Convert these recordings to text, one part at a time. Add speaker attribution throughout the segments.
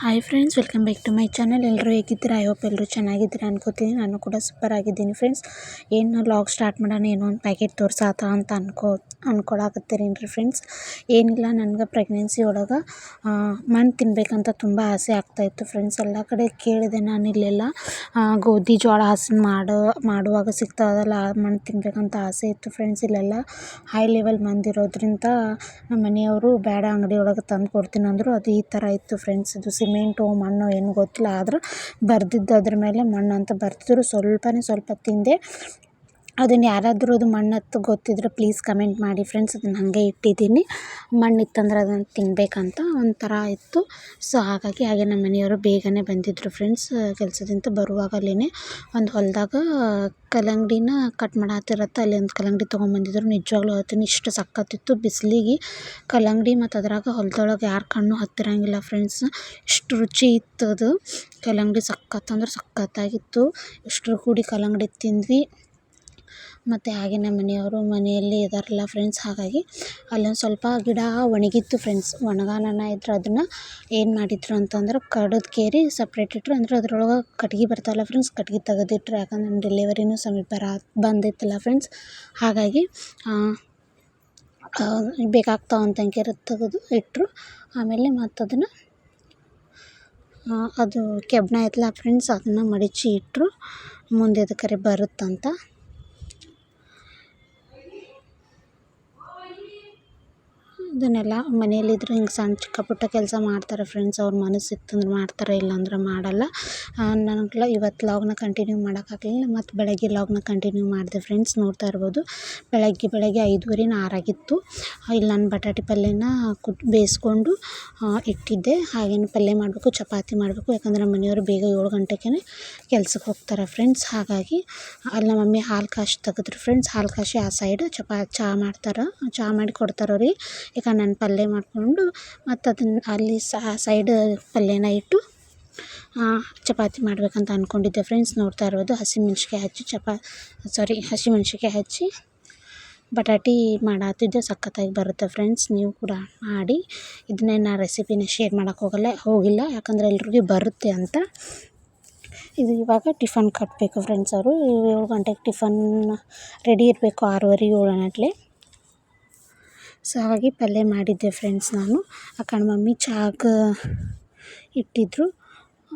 Speaker 1: Hi friends welcome back to my channel ಎಲ್ಲರೂ ಹೇಗಿದ್ದೀರಾ? I hope ಎಲ್ಲರೂ ಚೆನ್ನಾಗಿದ್ದೀರಾ ಅನ್ಕೋತೀನಿ. ನಾನು ಕೂಡ ಸೂಪರ್ ಆಗಿದ್ದೀನಿ ಫ್ರೆಂಡ್ಸ್ ಏನು ಲಾಗ್ ಸ್ಟಾರ್ಟ್ ಮಾಡೋಣ, ಏನೋ ಒಂದು ಪ್ಯಾಕೆಟ್ ತೋರ್ಸಾತ ಅಂತ ಅನ್ಕೋ ಅನ್ಕೊಳಕತ್ತೀರೇನ್ರಿ ಫ್ರೆಂಡ್ಸ್ ಏನಿಲ್ಲ, ನನಗೆ ಪ್ರೆಗ್ನೆನ್ಸಿ ಒಳಗೆ ಮಣ್ಣು ತಿನ್ನಬೇಕಂತ ತುಂಬ ಆಸೆ ಆಗ್ತಾಯಿತ್ತು ಫ್ರೆಂಡ್ಸ್ ಎಲ್ಲ ಕಡೆ ಕೇಳಿದೆ ನಾನು ಇಲ್ಲೆಲ್ಲ. ಗೋಧಿ ಜೋಳ ಹಸಿ ಮಾಡೋ, ಮಾಡುವಾಗ ಸಿಗ್ತಾವಲ್ಲ ಆ ಮಣ್ಣು ತಿನ್ನಬೇಕಂತ ಆಸೆ ಇತ್ತು ಫ್ರೆಂಡ್ಸ್ ಇಲ್ಲೆಲ್ಲ. ಹೈ ಲೆವೆಲ್ ಮಂದಿರೋದ್ರಿಂದ ನಮ್ಮ ಮನೆಯವರು ಬೇಡ ಅಂಗಡಿ ಒಳಗೆ ತಂದು ಕೊಡ್ತೀನಿ ಅಂದರು. ಅದು ಈ ಥರ ಇತ್ತು ಫ್ರೆಂಡ್ಸ್ ಇದು ಸಿಮೆಂಟು ಮಣ್ಣು ಏನು ಗೊತ್ತಿಲ್ಲ ಆದ್ರೆ ಬರ್ದಿದ್ದು ಅದ್ರ ಮೇಲೆ ಮಣ್ಣು ಅಂತ ಬರ್ದಿದ್ರು. ಸ್ವಲ್ಪನೇ ಸ್ವಲ್ಪ ತಿಂದೆ. ಅದನ್ನು ಯಾರಾದರೂ ಅದು ಮಣ್ಣತ್ತು ಗೊತ್ತಿದ್ರೆ ಪ್ಲೀಸ್ ಕಮೆಂಟ್ ಮಾಡಿ ಫ್ರೆಂಡ್ಸ್ ಅದನ್ನು ಹಾಗೆ ಇಟ್ಟಿದ್ದೀನಿ. ಮಣ್ಣಿತ್ತಂದ್ರೆ ಅದನ್ನು ತಿನ್ನಬೇಕಂತ ಒಂಥರ ಇತ್ತು. ಸೊ ಹಾಗಾಗಿ ಹಾಗೆ ನಮ್ಮ ಮನೆಯವರು ಬೇಗನೆ ಬಂದಿದ್ದರು ಫ್ರೆಂಡ್ಸ್ ಕೆಲಸದಿಂದ ಬರುವಾಗಲೇ ಒಂದು ಹೊಲದಾಗ ಕಲ್ಲಂಗಡಿನ ಕಟ್ ಮಾಡತ್ತಿರತ್ತೆ ಅಲ್ಲಿ ಒಂದು ಕಲ್ಲಂಗಡಿ ತೊಗೊಂಬಂದಿದ್ರು. ನಿಜವಾಗ್ಲೂ ಹೇಳ್ತೀನಿ ಇಷ್ಟು ಸಖತ್ತಿತ್ತು ಬಿಸಿಲಿಗೆ ಕಲ್ಲಂಗಡಿ ಮತ್ತು ಅದರಾಗ ಹೊಲದೊಳಗೆ ಯಾರ ಕಣ್ಣು ಹತ್ತಿರಂಗಿಲ್ಲ ಫ್ರೆಂಡ್ಸ್ ಇಷ್ಟು ರುಚಿ ಇತ್ತು ಅದು. ಕಲ್ಲಂಗಡಿ ಸಖತ್ ಅಂದ್ರೆ ಸಖತ್ತಾಗಿತ್ತು ಇಷ್ಟರ ಕೂಡಿ ಕಲ್ಲಂಗಡಿ ತಿಂದ್ವಿ. ಮತ್ತು ಹಾಗೆ ನಮ್ಮ ಮನೆಯವರು ಮನೆಯಲ್ಲಿ ಇದ್ದಾರಲ್ಲ ಫ್ರೆಂಡ್ಸ್ ಹಾಗಾಗಿ ಅಲ್ಲೊಂದು ಸ್ವಲ್ಪ ಗಿಡ ಒಣಗಿತ್ತು ಫ್ರೆಂಡ್ಸ್ ಒಣಗಾನನ ಇದ್ರೆ ಅದನ್ನು ಏನು ಮಾಡಿದ್ರು ಅಂತಂದ್ರೆ ಕಡ್ದು ಕೇರಿ ಸಪ್ರೇಟ್ ಇಟ್ಟರು ಅಂದ್ರೆ ಅದ್ರೊಳಗೆ ಕಟ್ಗೆ ಬರ್ತಾವಲ್ಲ ಫ್ರೆಂಡ್ಸ್ ಕಟ್ಗೆ ತೆಗೆದಿಟ್ರು. ಯಾಕಂದ್ರೆ ನಮ್ಮ ಡೆಲಿವರಿನೂ ಸಮೀಪ ರಾ ಬಂದಿತ್ತಲ್ಲ ಫ್ರೆಂಡ್ಸ್ ಹಾಗಾಗಿ ಅಂತ ಕೇರಿ ತೆಗೆದು ಇಟ್ಟರು ಆಮೇಲೆ ಮತ್ತು ಅದನ್ನು ಅದು ಕೆಬ್ಣ ಐತಲ್ಲ ಫ್ರೆಂಡ್ಸ್ ಅದನ್ನು ಮಡಚಿ ಇಟ್ಟರು ಮುಂದೆ ಕರೆ ಬರುತ್ತಂತ. ಇದನ್ನೆಲ್ಲ ಮನೆಯಲ್ಲಿದ್ದರೆ ಹಿಂಗೆ ಸಣ್ಣ ಚಿಕ್ಕ ಪುಟ್ಟ ಕೆಲಸ ಮಾಡ್ತಾರೆ ಫ್ರೆಂಡ್ಸ್ ಅವ್ರ ಮನಸ್ಸು ಇತ್ತಂದ್ರೆ ಮಾಡ್ತಾರೆ, ಇಲ್ಲಾಂದ್ರೆ ಮಾಡಲ್ಲ. ನನಗೆ ಇವತ್ತು ಲಾಗ್ನ ಕಂಟಿನ್ಯೂ ಮಾಡೋಕ್ಕಾಗಲಿಲ್ಲ, ಮತ್ತು ಬೆಳಗ್ಗೆ ಲಾಗ್ನ ಕಂಟಿನ್ಯೂ ಮಾಡಿದೆ ಫ್ರೆಂಡ್ಸ್ ನೋಡ್ತಾ ಇರ್ಬೋದು. ಬೆಳಗ್ಗೆ ಬೆಳಗ್ಗೆ ಐದುವರೆ ಆರಾಗಿತ್ತು ಇಲ್ಲಿ ನಾನು ಬಟಾಟೆ ಪಲ್ಯನ ಕುಟ್, ಬೇಯಿಸ್ಕೊಂಡು ಇಟ್ಟಿದ್ದೆ. ಹಾಗೇನು ಪಲ್ಯ ಮಾಡಬೇಕು, ಚಪಾತಿ ಮಾಡಬೇಕು, ಯಾಕಂದ್ರೆ ಮನೆಯವರು ಬೇಗ ಏಳು ಗಂಟೆಗೆ ಕೆಲ್ಸಕ್ಕೆ ಹೋಗ್ತಾರೆ ಫ್ರೆಂಡ್ಸ್ ಹಾಗಾಗಿ, ಅಲ್ಲಿ ನಮ್ಮ ಮಮ್ಮಿ ಹಾಲು ಕಾಶಿ ತೆಗೆದ್ರು ಫ್ರೆಂಡ್ಸ್ ಹಾಲು ಕಾಶಿ ಆ ಸೈಡ್ ಚಪಾ ಚಹಾ ಮಾಡ್ತಾರೆ ಚಹಾ ಮಾಡಿ ಕೊಡ್ತಾರೆ ಅವ್ರಿಗೆ. ನಾನು ಪಲ್ಯ ಮಾಡಿಕೊಂಡು ಮತ್ತು ಅದನ್ನು ಅಲ್ಲಿ ಸೈಡ್ ಪಲ್ಯನ ಇಟ್ಟು ಚಪಾತಿ ಮಾಡಬೇಕಂತ ಅಂದ್ಕೊಂಡಿದ್ದೆ ಫ್ರೆಂಡ್ಸ್ ನೋಡ್ತಾ ಇರ್ಬೋದು ಹಸಿಮೆಣ್ಸಿಕಾಯಿ ಹಚ್ಚಿ ಚಪಾ ಸಾರಿ ಹಸಿಮೆಣ್ಸಿಕಾಯಿ ಹಚ್ಚಿ ಬಟಾಟಿ ಮಾಡತ್ತಿದ್ದೆ ಸಖತ್ತಾಗಿ ಬರುತ್ತೆ ಫ್ರೆಂಡ್ಸ್ ನೀವು ಕೂಡ ಮಾಡಿ. ಇದನ್ನೇ ನಾ ರೆಸಿಪಿನ ಶೇರ್ ಮಾಡೋಕ್ಕೆ ಹೋಗಲ್ಲ, ಹೋಗಿಲ್ಲ. ಯಾಕಂದರೆ ಎಲ್ರಿಗೂ ಬರುತ್ತೆ ಅಂತ. ಇದು ಇವಾಗ ಟಿಫನ್ ಕಟ್ಟಬೇಕು ಫ್ರೆಂಡ್ಸ್ ಅವರು. ಏಳು ಗಂಟೆಗೆ ಟಿಫನ್ ರೆಡಿ ಇರಬೇಕು ಆರೂವರೆ ಏಳು ಅನ್ನಟ್ಲೆ ಸೊ ಹಾಗಾಗಿ ಪಲ್ಯ ಮಾಡಿದ್ದೆ ಫ್ರೆಂಡ್ಸ್ ನಾನು. ಆ ಕಣ್ ಮಮ್ಮಿ ಚಹಾಕ್ಕೆ ಇಟ್ಟಿದ್ದರು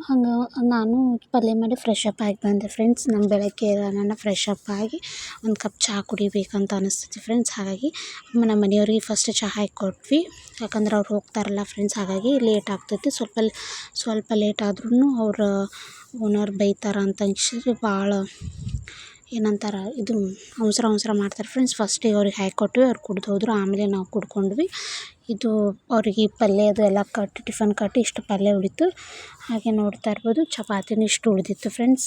Speaker 1: ಹಂಗೆ ನಾನು ಪಲ್ಯ ಮಾಡಿ ಫ್ರೆಶ್ ಅಪ್ ಆಗಿ ಬಂದೆ ಫ್ರೆಂಡ್ಸ್ ನಮ್ಮ ಬೆಳಗ್ಗೆ ನಾನು ಫ್ರೆಶ್ ಅಪ್ ಆಗಿ ಒಂದು ಕಪ್ ಚಹಾ ಕುಡಿಬೇಕಂತ ಅನಿಸ್ತೈತಿ ಫ್ರೆಂಡ್ಸ್ ಹಾಗಾಗಿ ನಮ್ಮ ಮನೆಯವ್ರಿಗೆ ಫಸ್ಟ್ ಚಹಾ ಕೊಟ್ವಿ. ಯಾಕಂದ್ರೆ ಅವ್ರು ಹೋಗ್ತಾರಲ್ಲ ಫ್ರೆಂಡ್ಸ್ ಹಾಗಾಗಿ ಲೇಟ್ ಆಗ್ತೈತಿ. ಸ್ವಲ್ಪ ಸ್ವಲ್ಪ ಲೇಟ್ ಆದ್ರೂ ಅವ್ರ ಓನರ್ ಬೈತಾರೆ ಅಂತ ಅನ್ಸಿ ಭಾಳ ಏನಂತಾರೆ, ಇದು ಅವಸರ ಅವಸರ ಮಾಡ್ತಾರೆ ಫ್ರೆಂಡ್ಸ್ ಫಸ್ಟಿಗೆ ಅವ್ರಿಗೆ ಹಾಕ್ಕೊಟ್ವಿ ಅವ್ರು ಕುಡ್ದು ಹೋದ್ರು. ಆಮೇಲೆ ನಾವು ಕುಡ್ಕೊಂಡ್ವಿ. ಇದು ಅವ್ರಿಗೆ ಪಲ್ಯ ಅದು ಎಲ್ಲ ಕಟ್ಟಿ ಟಿಫನ್ ಕಟ್ಟಿ ಇಷ್ಟು ಪಲ್ಯ ಉಳೀತು. ಹಾಗೆ ನೋಡ್ತಾ ಇರ್ಬೋದು. ಚಪಾತಿನೂ ಇಷ್ಟು ಉಳಿದಿತ್ತು ಫ್ರೆಂಡ್ಸ್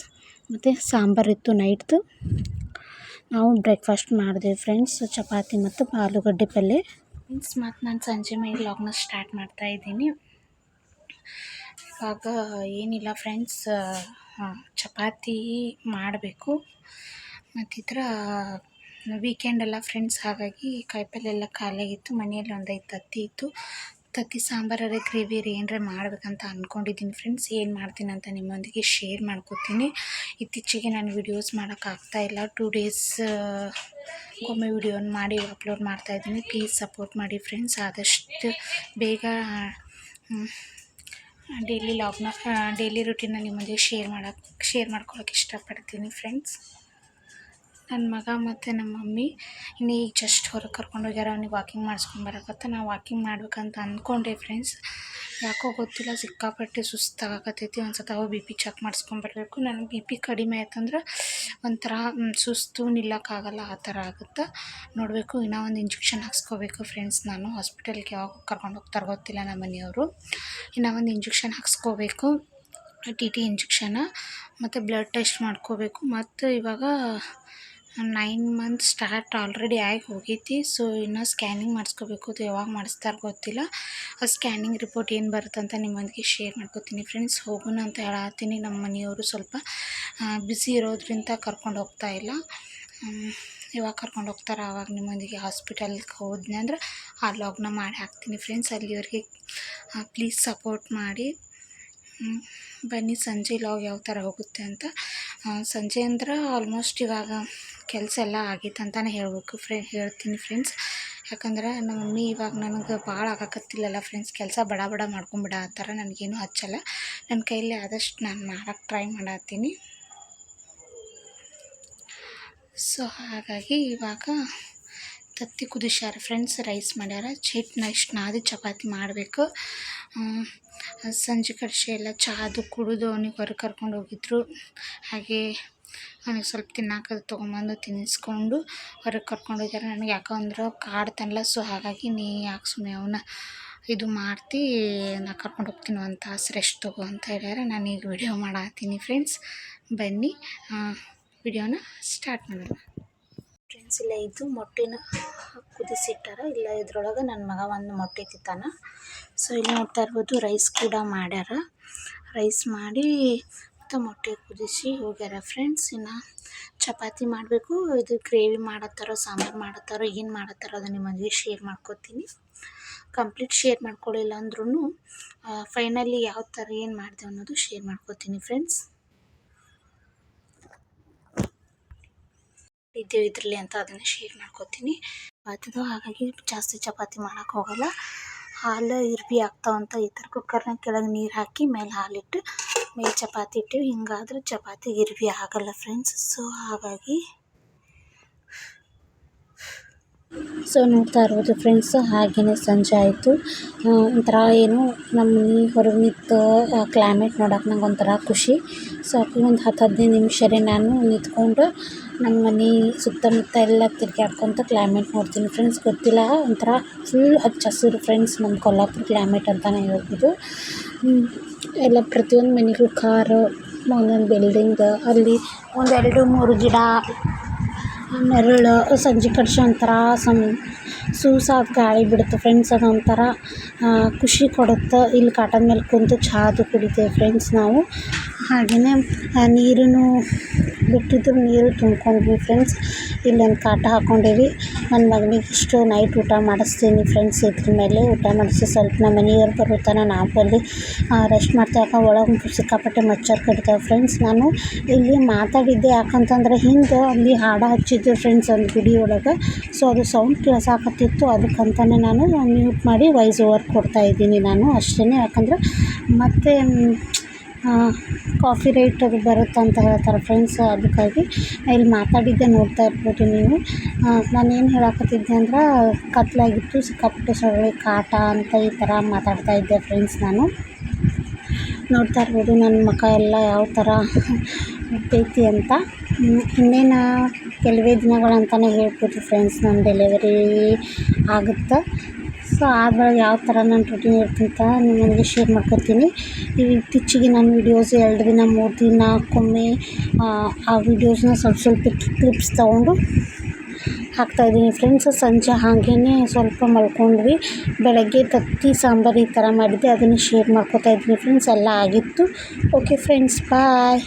Speaker 1: ಮತ್ತು ಸಾಂಬಾರು ಇತ್ತು ನೈಟ್ದು ನಾವು ಬ್ರೇಕ್ಫಾಸ್ಟ್ ಮಾಡಿದೆವು ಫ್ರೆಂಡ್ಸ್ ಚಪಾತಿ ಮತ್ತು ಆಲೂಗಡ್ಡೆ ಪಲ್ಯ. ಮೀನ್ಸ್ ಮತ್ತು ನಾನು ಸಂಜೆ ಮೇಲೆ ಲಾಗ್ನ ಸ್ಟಾರ್ಟ್ ಮಾಡ್ತಾ ಇದ್ದೀನಿ. ಇವಾಗ ಏನಿಲ್ಲ ಫ್ರೆಂಡ್ಸ್ ಚಪಾತಿ ಮಾಡಬೇಕು. ಮತ್ತು ವೀಕೆಂಡ್ ವೀಕೆಂಡಲ್ಲ ಫ್ರೆಂಡ್ಸ್ ಹಾಗಾಗಿ ಕಾಯಿಪಲ್ಲೆ ಎಲ್ಲ ಖಾಲಿಯಾಗಿತ್ತು ಮನೆಯಲ್ಲಿ ಒಂದೈದು ತತ್ತಿ ಇತ್ತು. ತತ್ತಿ ಸಾಂಬಾರರೆ ಗ್ರೇವಿ ಏನರ ಮಾಡಬೇಕಂತ ಅಂದ್ಕೊಂಡಿದ್ದೀನಿ ಫ್ರೆಂಡ್ಸ್ ಏನು ಮಾಡ್ತೀನಿ ಅಂತ ನಿಮ್ಮೊಂದಿಗೆ ಶೇರ್ ಮಾಡ್ಕೋತೀನಿ. ಇತ್ತೀಚೆಗೆ ನಾನು ವಿಡಿಯೋಸ್ ಮಾಡೋಕ್ಕಾಗ್ತಾಯಿಲ್ಲ ಟೂ ಡೇಸ್ ಒಮ್ಮೆ ವಿಡಿಯೋನ ಮಾಡಿ ಅಪ್ಲೋಡ್ ಮಾಡ್ತಾಯಿದ್ದೀನಿ ಪ್ಲೀಸ್ ಸಪೋರ್ಟ್ ಮಾಡಿ ಫ್ರೆಂಡ್ಸ್ ಆದಷ್ಟು ಬೇಗ ಡೈಲಿ ಲಾಗ್ನ ಡೈಲಿ ರುಟೀನ ನಿಮ್ಮೊಂದಿಗೆ ಶೇರ್ ಮಾಡೋಕ್ಕೆ ಶೇರ್ ಮಾಡ್ಕೊಳಕ್ಕೆ ಇಷ್ಟಪಡ್ತೀನಿ ಫ್ರೆಂಡ್ಸ್ ನನ್ನ ಮಗ ಮತ್ತು ನಮ್ಮ ಮಮ್ಮಿ, ಇನ್ನು ಈಗ ಜಸ್ಟ್ ಹೊರಗೆ ಕರ್ಕೊಂಡು ಹೋಗ್ಯಾರ, ಅವ್ನಿಗೆ ವಾಕಿಂಗ್ ಮಾಡಿಸ್ಕೊಂಡು ಬರಕತ್ತ ನಾವು ವಾಕಿಂಗ್ ಮಾಡ್ಬೇಕಂತ ಅಂದ್ಕೊಂಡೆ ಫ್ರೆಂಡ್ಸ್ ಯಾಕೋ ಗೊತ್ತಿಲ್ಲ, ಸಿಕ್ಕಾಪಟ್ಟೆ ಸುಸ್ತಾಗಕತ್ತೈತಿ. ಒಂದು ಸತ ಬಿ ಪಿ ಚೆಕ್ ಮಾಡಿಸ್ಕೊಂಬರ್ಬೇಕು ನನಗೆ ಬಿ ಪಿ ಕಡಿಮೆ ಆಯ್ತಂದ್ರೆ ಒಂಥರ ಸುಸ್ತು ನಿಲ್ಲಕ್ಕಾಗಲ್ಲ, ಆ ಥರ ಆಗುತ್ತೆ. ನೋಡಬೇಕು, ಇನ್ನೂ ಒಂದು ಇಂಜೆಕ್ಷನ್ ಹಾಕ್ಸ್ಕೋಬೇಕು ಫ್ರೆಂಡ್ಸ್ ನಾನು. ಹಾಸ್ಪಿಟಲ್ಗೆ ಯಾವಾಗ ಕರ್ಕೊಂಡು ಹೋಗ್ತಾರೆ ಗೊತ್ತಿಲ್ಲ ನಮ್ಮ ಮನೆಯವರು. ಇನ್ನೂ ಒಂದು ಇಂಜೆಕ್ಷನ್ ಹಾಕ್ಸ್ಕೋಬೇಕು. ಟಿ ಟಿ ಇಂಜೆಕ್ಷನ ಮತ್ತು ಬ್ಲಡ್ ಟೆಸ್ಟ್ ಮಾಡ್ಕೋಬೇಕು. ಮತ್ತು ಇವಾಗ ನೈನ್ ಮಂತ್ ಸ್ಟಾರ್ಟ್ ಆಲ್ರೆಡಿ ಆಗಿ ಹೋಗೈತಿ. ಸೊ ಇನ್ನು ಸ್ಕ್ಯಾನಿಂಗ್ ಮಾಡಿಸ್ಕೋಬೇಕು ಅದು ಯಾವಾಗ ಮಾಡಿಸ್ತಾರೆ ಗೊತ್ತಿಲ್ಲ. ಆ ಸ್ಕ್ಯಾನಿಂಗ್ ರಿಪೋರ್ಟ್ ಏನು ಬರುತ್ತೆ ಅಂತ ನಿಮ್ಮೊಂದಿಗೆ ಶೇರ್ ಮಾಡ್ಕೋತೀನಿ ಫ್ರೆಂಡ್ಸ್ ಹೋಗೋಣ ಅಂತ ಹೇಳತ್ತೀನಿ ನಮ್ಮ ಮನೆಯವರು ಸ್ವಲ್ಪ ಬ್ಯುಸಿ ಇರೋದ್ರಿಂದ ಕರ್ಕೊಂಡು ಹೋಗ್ತಾ ಇಲ್ಲ. ಯಾವಾಗ ಕರ್ಕೊಂಡು ಹೋಗ್ತಾರೆ ಆವಾಗ ನಿಮ್ಮೊಂದಿಗೆ ಹಾಸ್ಪಿಟಲ್ಗೆ ಹೋದ್ನೆ ಅಂದ್ರೆ ಆ ಲಾಗ್ನ ಮಾಡಿ ಹಾಕ್ತೀನಿ ಫ್ರೆಂಡ್ಸ್ ಅಲ್ಲಿವರೆಗೆ ಪ್ಲೀಸ್ ಸಪೋರ್ಟ್ ಮಾಡಿ. ಬನ್ನಿ ಸಂಜೆ ಲಾಗ್ ಯಾವ ಥರ ಹೋಗುತ್ತೆ ಅಂತ. ಸಂಜೆ ಅಂದ್ರೆ ಆಲ್ಮೋಸ್ಟ್ ಇವಾಗ ಕೆಲಸ ಎಲ್ಲ ಆಗೈತೆ ಅಂತಲೇ ಹೇಳ್ಬೇಕು ಫ್ರೆ, ಹೇಳ್ತೀನಿ ಫ್ರೆಂಡ್ಸ್ ಯಾಕಂದ್ರೆ ನಮ್ಮ ಮಮ್ಮಿ ಇವಾಗ ನನಗೆ ಭಾಳ ಆಗಾಕತ್ತಿಲ್ಲಲ್ಲ ಫ್ರೆಂಡ್ಸ್ ಕೆಲಸ ಬಡ ಬಡ ಮಾಡ್ಕೊಂಬಿಡ ಆ ಥರ ನನಗೇನು ಹಚ್ಚಲ್ಲ. ನನ್ನ ಕೈಯಲ್ಲಿ ಆದಷ್ಟು ನಾನು ಮಾಡೋಕ್ಕೆ ಟ್ರೈ ಮಾಡತ್ತೀನಿ. ಸೊ ಹಾಗಾಗಿ ಇವಾಗ ತತ್ತಿ ಕುದಿಸ್ಯಾರ ಫ್ರೆಂಡ್ಸ್ ರೈಸ್ ಮಾಡ್ಯಾರ. ಚೀಟ್ ನೆಕ್ಸ್ಟ್ ನಾದಿ ಚಪಾತಿ ಮಾಡಬೇಕು. ಸಂಜೆ ಕಡಿಸಿ ಎಲ್ಲ ಚಾದು ಕುಡಿದು ಅವ್ನಿಗೆ ಹೊರಗೆ ಕರ್ಕೊಂಡು ಹೋಗಿದ್ರು. ಹಾಗೆ ಅವನಿಗೆ ಸ್ವಲ್ಪ ತಿನ್ನಾಕದು ತೊಗೊಂಬಂದು ತಿನ್ನಿಸ್ಕೊಂಡು ಹೊರಗೆ ಕರ್ಕೊಂಡೋಗ್ಯಾರ ನನಗೆ ಯಾಕಂದ್ರೆ ಕಾಡ್ತಾನಲ್ಲ ಸೊ ಹಾಗಾಗಿ ನೀ ಯಾಕೆ ಸುಮ್ಮನೆ ಅವನ್ನ ಇದು ಮಾಡ್ತಿ, ನಾ ಕರ್ಕೊಂಡು ಹೋಗ್ತೀನಿ ಒಂದು ತಾಸು ರೆಸ್ಟ್ ತಗೋ ಅಂತ ಹೇಳ್ಯಾರ. ನಾನು ಈಗ ವಿಡಿಯೋ ಮಾಡತ್ತೀನಿ ಫ್ರೆಂಡ್ಸ್ ಬನ್ನಿ ವಿಡಿಯೋನ ಸ್ಟಾರ್ಟ್ ಮಾಡೋಣ. ಫ್ರೆಂಡ್ಸ್ ಇಲ್ಲ, ಇದು ಮೊಟ್ಟೆನ ಕುದಿಸಿಟ್ಟಾರ. ಇಲ್ಲ, ಇದ್ರೊಳಗೆ ನನ್ನ ಮಗ ಒಂದು ಮೊಟ್ಟೆ ತಿತ್ತಾನ ಸೊ ಇಲ್ಲಿ ನೋಡ್ತಾ ಇರ್ಬೋದು ರೈಸ್ ಕೂಡ ಮಾಡ್ಯಾರ. ರೈಸ್ ಮಾಡಿ ಮತ್ತು ಮೊಟ್ಟೆ ಕುದಿಸಿ ಹೋಗ್ಯಾರ ಫ್ರೆಂಡ್ಸ್ ಇನ್ನು. ಚಪಾತಿ ಮಾಡಬೇಕು, ಇದು ಗ್ರೇವಿ ಮಾಡತ್ತಾರೋ, ಸಾಂಬಾರು ಮಾಡತ್ತಾರೋ, ಏನು ಮಾಡತ್ತಾರೋ ಅದನ್ನು ನಿಮಗೆ ಶೇರ್ ಮಾಡ್ಕೋತೀನಿ. ಕಂಪ್ಲೀಟ್ ಶೇರ್ ಮಾಡ್ಕೊಳ್ಳಿಲ್ಲ ಅಂದ್ರೂ ಫೈನಲಿ ಯಾವ ಥರ ಏನು ಮಾಡಿದೆ ಅನ್ನೋದು ಶೇರ್ ಮಾಡ್ಕೋತೀನಿ ಫ್ರೆಂಡ್ಸ್ ಇದ್ದೇವೆ ಇದರಲ್ಲಿ ಅಂತ ಅದನ್ನು ಶೇರ್ ಮಾಡ್ಕೋತೀನಿ. ಅದು ಹಾಗಾಗಿ ಜಾಸ್ತಿ ಚಪಾತಿ ಮಾಡೋಕೆ ಹೋಗಲ್ಲ. ಹಾಲು, ಇರ್ಬಿ ಆಗ್ತಾವಂತ, ಈ ಥರ ಕುಕ್ಕರ್ನಾಗ ಕೆಳಗೆ ನೀರು ಹಾಕಿ, ಮೇಲೆ ಹಾಲಿಟ್ಟು ಮೇಲೆ ಚಪಾತಿ ಇಟ್ಟಿವಿ ಹಿಂಗಾದ್ರೆ ಚಪಾತಿ ಗಿರ್ವಿ ಆಗಲ್ಲ ಫ್ರೆಂಡ್ಸ್ ಸೊ ಹಾಗಾಗಿ ಸೊ ನೋಡ್ತಾ ಇರ್ಬೋದು ಫ್ರೆಂಡ್ಸ್ ಹಾಗೆಯೇ ಸಂಜೆ ಆಯಿತು. ಒಂಥರ ಏನು ನಮ್ಮ ಮನೆ ಹೊರಗೆ ಕ್ಲೈಮೇಟ್ ನೋಡೋಕೆ ನಂಗೆ ಒಂಥರ ಖುಷಿ. ಸೊ ಒಂದು ಹತ್ತು ಹದಿನೈದು ನಿಮಿಷರೇ ನಾನು ನಿಂತ್ಕೊಂಡು ನಮ್ಮ ಮನೆ ಸುತ್ತಮುತ್ತ ಎಲ್ಲ ತಿರ್ಗಾಡ್ಕೊತ ಕ್ಲೈಮೇಟ್ ನೋಡ್ತೀನಿ. ಫ್ರೆಂಡ್ಸ್ ಗೊತ್ತಿಲ್ಲ, ಒಂಥರ ಫುಲ್ ಹಚ್ಚ ಹಸಿರು ಫ್ರೆಂಡ್ಸ್ ನಮ್ಮ ಕೊಲ್ಲಾಪುರ ಕ್ಲೈಮೇಟ್ ಅಂತಲೇ ಹೇಳ್ಬೋದು. ಎಲ್ಲ ಪ್ರತಿಯೊಂದು ಮನೆಗೂ ಕಾರು ಒಂದೊಂದು ಬಿಲ್ಡಿಂಗ್ ಅಲ್ಲಿ ಒಂದೆರಡು ಮೂರು ಗಿಡ ನೆರಳು ಸಂಜೆ ಕಡ್ಸೋ ಒಂಥರ ಸಮ್ ಸೂಸಾದ ಗಾಳಿ ಬಿಡುತ್ತೆ ಫ್ರೆಂಡ್ಸ್ ಅದೊಂಥರ ಖುಷಿ ಕೊಡುತ್ತೆ. ಇಲ್ಲಿ ಕಾಟದ ಮೇಲೆ ಕುಂತು ಚಹಾದು ಕುಡಿತೇವೆ ಫ್ರೆಂಡ್ಸ್ ನಾವು. ಹಾಗೆಯೇ ನೀರೂ ಬಿಟ್ಟಿದ್ದು ನೀರು ತುಂಬ್ಕೊಂಡ್ವಿ ಫ್ರೆಂಡ್ಸ್ ಇಲ್ಲೊಂದು ಕಾಟ ಹಾಕ್ಕೊಂಡೇವಿ ನನ್ನ ಮಗನಿಗೆ ಇಷ್ಟು ನೈಟ್ ಊಟ ಮಾಡಿಸ್ತೀನಿ ಫ್ರೆಂಡ್ಸ್ ಇದ್ರ ಮೇಲೆ. ಊಟ ಮಾಡಿಸಿ ಸ್ವಲ್ಪ ನಮ್ಮ ಮನೆಯವ್ರು ಬರುತ್ತಾನೆ ನಾವು ಅಲ್ಲಿ ರೆಸ್ಟ್ ಮಾಡ್ತಾ ಯಾಕೆ ಒಳಗೆ ಸಿಕ್ಕಾಪಟ್ಟೆ ಮಚ್ಚರ್ ಕಡಿತಾವೆ ಫ್ರೆಂಡ್ಸ್ ನಾನು ಇಲ್ಲಿ ಮಾತಾಡಿದ್ದೆ ಯಾಕಂತಂದ್ರೆ ಹಿಂದೆ ಅಲ್ಲಿ ಹಾಡು ಹಚ್ಚಿದ್ದೆ ಫ್ರೆಂಡ್ಸ್ ಒಂದು ಗುಡಿ ಒಳಗೆ. ಸೊ ಅದು ಸೌಂಡ್ ಕೇಳ್ಸಾಕತ್ತಿತ್ತು ಅದಕ್ಕಂತಲೇ ನಾನು ಮ್ಯೂಟ್ ಮಾಡಿ ವಾಯ್ಸ್ ಓವರ್ ಕೊಡ್ತಾ ಇದ್ದೀನಿ ನಾನು ಅಷ್ಟೇ ಯಾಕಂದರೆ ಮತ್ತು ಕಾಫಿ ರೈಟ್ ಅದು ಬರುತ್ತೆ ಅಂತ ಹೇಳ್ತಾರೆ ಫ್ರೆಂಡ್ಸ್ ಅದಕ್ಕಾಗಿ ಇಲ್ಲಿ ಮಾತಾಡಿದ್ದೆ ನೋಡ್ತಾ ಇರ್ಬೋದು ನೀವು. ಏನು ಹೇಳಕತ್ತಿದ್ದೆ ಅಂದ್ರೆ ಕತ್ಲಾಗಿತ್ತು ಸಿಕ್ಕಾಪಟ್ಟೆ ಸೊಳ್ಳೆ ಕಾಟ ಅಂತ ಈ ಥರ ಮಾತಾಡ್ತಾ ಇದ್ದೆ ಫ್ರೆಂಡ್ಸ್ ನಾನು. ನೋಡ್ತಾ ಇರ್ಬೋದು ನನ್ನ ಮುಖ ಎಲ್ಲ ಯಾವ ಥರ ಉಬ್ಬೈತಿ ಅಂತ. ಇನ್ನೇನು ಕೆಲವೇ ದಿನಗಳು ಅಂತಾನೆ ಹೇಳ್ಬೋದು ಫ್ರೆಂಡ್ಸ್ ನನ್ನ ಡೆಲಿವರಿ ಆಗುತ್ತೆ. ಸೊ ಆಗ ಯಾವ ಥರ ನಾನು ರೂಟೀನ್ ಇರ್ತಂತ ನಿಮಗೆ ಶೇರ್ ಮಾಡ್ಕೊತೀನಿ ಈ ಇತ್ತೀಚೆಗೆ ನಾನು ವೀಡಿಯೋಸ್ ಎರಡು ದಿನ, ಮೂರು ದಿನ ನಾಲ್ಕೊಮ್ಮೆ ಆ ವೀಡಿಯೋಸ್ನ ಸ್ವಲ್ಪ ಸ್ವಲ್ಪ ಕ್ಲಿಪ್ಸ್ ತೊಗೊಂಡು ಹಾಕ್ತಾಯಿದ್ದೀನಿ ಫ್ರೆಂಡ್ಸ್ ಸಂಜೆ ಹಾಗೇ ಸ್ವಲ್ಪ ಮಲ್ಕೊಂಡ್ವಿ. ಬೆಳಗ್ಗೆ ತತ್ತಿ ಸಾಂಬಾರು ಈ ಥರ ಮಾಡಿದ್ದೆ. ಅದನ್ನು ಶೇರ್ ಮಾಡ್ಕೋತಾ ಇದ್ದೀನಿ ಫ್ರೆಂಡ್ಸ್ ಎಲ್ಲ ಆಗಿತ್ತು. Okay friends bye